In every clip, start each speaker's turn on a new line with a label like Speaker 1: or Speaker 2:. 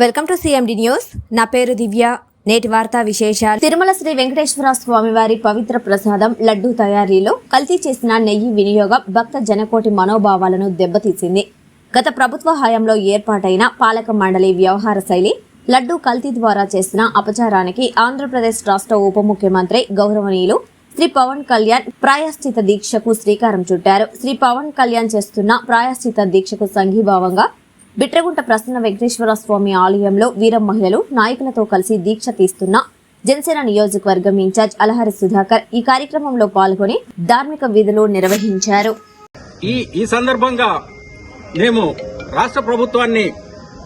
Speaker 1: Welcome to CMD news నా పేరు దివ్య. నేటి వార్తా విశేషాలు. తిరుమల శ్రీ వెంకటేశ్వర స్వామివారి పవిత్ర ప్రసాదం లడ్డూ తయారీలో కల్తీ చేసిన నెయ్యి వినియోగం భక్త జనకోటి మనోభావాలను దెబ్బతీసింది. గత ప్రభుత్వ హయాంలో ఏర్పాటైన పాలక మండలి వ్యవహార శైలి లడ్డూ కల్తీ ద్వారా చేసిన అపచారానికి ఆంధ్రప్రదేశ్ రాష్ట్ర ఉప ముఖ్యమంత్రి గౌరవనీయులు శ్రీ పవన్ కళ్యాణ్ ప్రాయశ్చిత దీక్షకు శ్రీకారం చుట్టారు. శ్రీ పవన్ కళ్యాణ్ చేస్తున్న ప్రాయశ్చిత దీక్షకు సంఘీభావంగా బిట్రగుంట ప్రసన్న వెంకటేశ్వర స్వామి ఆలయంలో వీరం మహిళలు నాయకులతో కలిసి దీక్ష తీస్తున్న జనసేన నియోజకవర్గం ఇన్ఛార్జ్ అలహరి సుధాకర్ ఈ కార్యక్రమంలో పాల్గొని ధార్మిక విధులు నిర్వహించారు.
Speaker 2: ఈ ఈ సందర్భంగా మేము రాష్ట్ర ప్రభుత్వాన్ని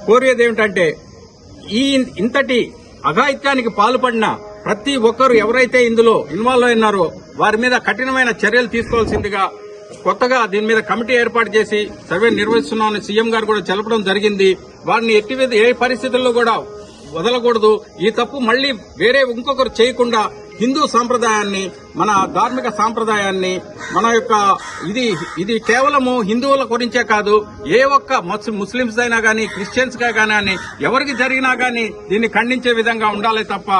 Speaker 2: కోరేది ఏమిటంటే ఈ ఇంతటి అఘాయిత్యానికి పాల్పడిన ప్రతి ఒక్కరు ఎవరైతే ఇందులో ఇన్వాల్వ్ అయినారో వారి మీద కఠినమైన చర్యలు తీసుకోవాల్సిందిగా కొత్తగా దీని మీద కమిటీ ఏర్పాటు చేసి సర్వే నిర్వహిస్తున్నామని సీఎం గారు కూడా తెలపడం జరిగింది. వారిని ఎట్టి ఏ పరిస్థితుల్లో కూడా వదలకూడదు. ఈ తప్పు మళ్ళీ వేరే ఇంకొకరు చేయకుండా హిందూ సాంప్రదాయాన్ని మన ధార్మిక సాంప్రదాయాన్ని మన యొక్క ఇది ఇది కేవలము హిందువుల గురించే కాదు ఏ ఒక్క ముస్- ముస్లిమ్స్ అయినా గానీ క్రిస్టియన్స్గా కానీ ఎవరికి జరిగినా కానీ దీన్ని ఖండించే విధంగా ఉండాలి తప్ప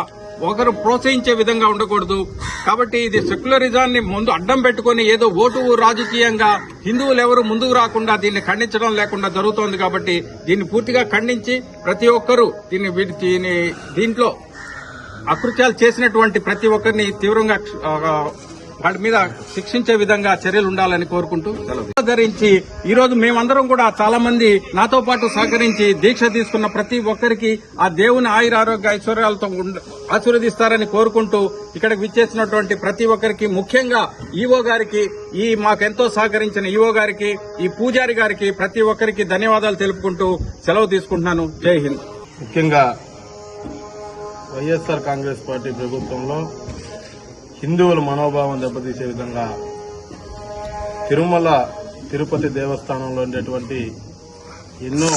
Speaker 2: ఒకరు ప్రోత్సహించే విధంగా ఉండకూడదు. కాబట్టి ఇది సెక్యులరిజాన్ని ముందు అడ్డం పెట్టుకుని ఏదో ఓటు రాజకీయంగా హిందువులు ఎవరు ముందుకు రాకుండా దీన్ని ఖండించడం లేకుండా జరుగుతోంది కాబట్టి దీన్ని పూర్తిగా ఖండించి ప్రతి ఒక్కరూ దీన్ని దీని దీంట్లో అకృత్యాలు చేసినటువంటి ప్రతి ఒక్కరిని తీవ్రంగా వాటి మీద శిక్షించే విధంగా చర్యలు ఉండాలని కోరుకుంటూ ధరించి ఈ రోజు మేమందరం కూడా చాలా మంది నాతో పాటు సహకరించి దీక్ష తీసుకున్న ప్రతి ఒక్కరికి ఆ దేవుని ఆయుర ఆరోగ్య ఐశ్వర్యాలతో ఆశీర్వదిస్తారని కోరుకుంటూ ఇక్కడికి విచ్చేసినటువంటి ప్రతి ఒక్కరికి ముఖ్యంగా ఈవో గారికి ఈ మాకెంతో సహకరించిన ఈవో గారికి ఈ పూజారి గారికి ప్రతి ఒక్కరికి ధన్యవాదాలు తెలుపుకుంటూ సెలవు తీసుకుంటున్నాను. జై హింద్.
Speaker 3: ముఖ్యంగా వైఎస్ఆర్ కాంగ్రెస్ పార్టీ ప్రభుత్వంలో హిందువుల మనోభావం దెబ్బతీసే విధంగా తిరుమల తిరుపతి దేవస్థానంలో ఉండేటువంటి ఎన్నో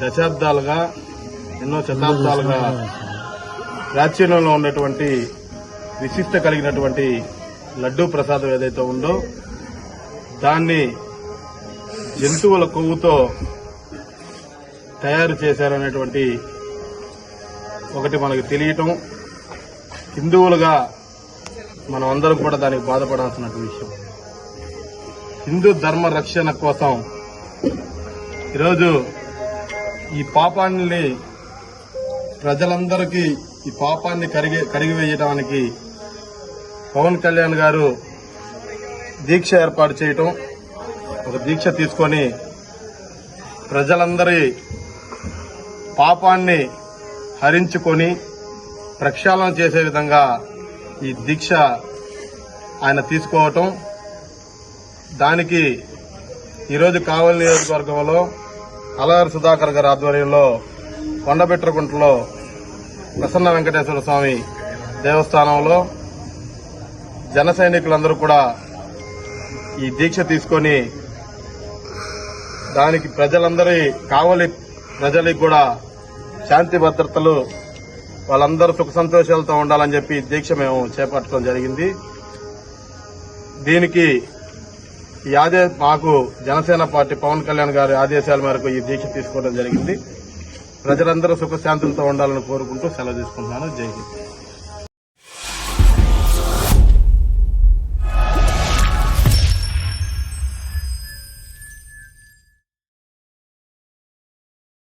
Speaker 3: దశాబ్దాలుగా ఎన్నో శతాబ్దాలుగా ప్రాచీనంలో ఉన్నటువంటి విశిష్ట కలిగినటువంటి లడ్డూ ప్రసాదం ఏదైతే ఉందో దాన్ని జంతువుల కొవ్వుతో తయారు చేశారనేటువంటి ఒకటి మనకు తెలియటం హిందువులుగా మనం అందరం కూడా దానికి బాధపడాల్సిన విషయం. హిందూ ధర్మ రక్షణ కోసం ఈరోజు ఈ పాపాన్ని ప్రజలందరికీ ఈ పాపాన్ని కరిగి కరిగివేయడానికి పవన్ కళ్యాణ్ గారు దీక్ష ఏర్పాటు చేయటం ఒక దీక్ష తీసుకొని ప్రజలందరి పాపాన్ని హరించుకొని ప్రక్షాళన చేసే విధంగా ఈ దీక్ష ఆయన తీసుకోవటం. దానికి ఈరోజు కావలి నియోజకవర్గంలో అలగారు సుధాకర్ గారి ఆధ్వర్యంలో కొండబెట్రగుంటలో ప్రసన్న వెంకటేశ్వర స్వామి దేవస్థానంలో జన సైనికులందరూ కూడా ఈ దీక్ష తీసుకొని దానికి ప్రజలందరి కావలి ప్రజలకు కూడా శాంతి భద్రతలు వాళ్ళందరూ సుఖ సంతోషాలతో ఉండాలని చెప్పి దీక్ష మేము చేపట్టడం జరిగింది. దీనికి ఈ ఆదే మాకు జనసేన పార్టీ పవన్ కళ్యాణ్ గారి ఆదేశాల మేరకు ఈ దీక్ష తీసుకోవడం జరిగింది. ప్రజలందరూ సుఖశాంతులతో ఉండాలని కోరుకుంటూ సెలవు తీసుకుంటున్నాను. జై హింద్.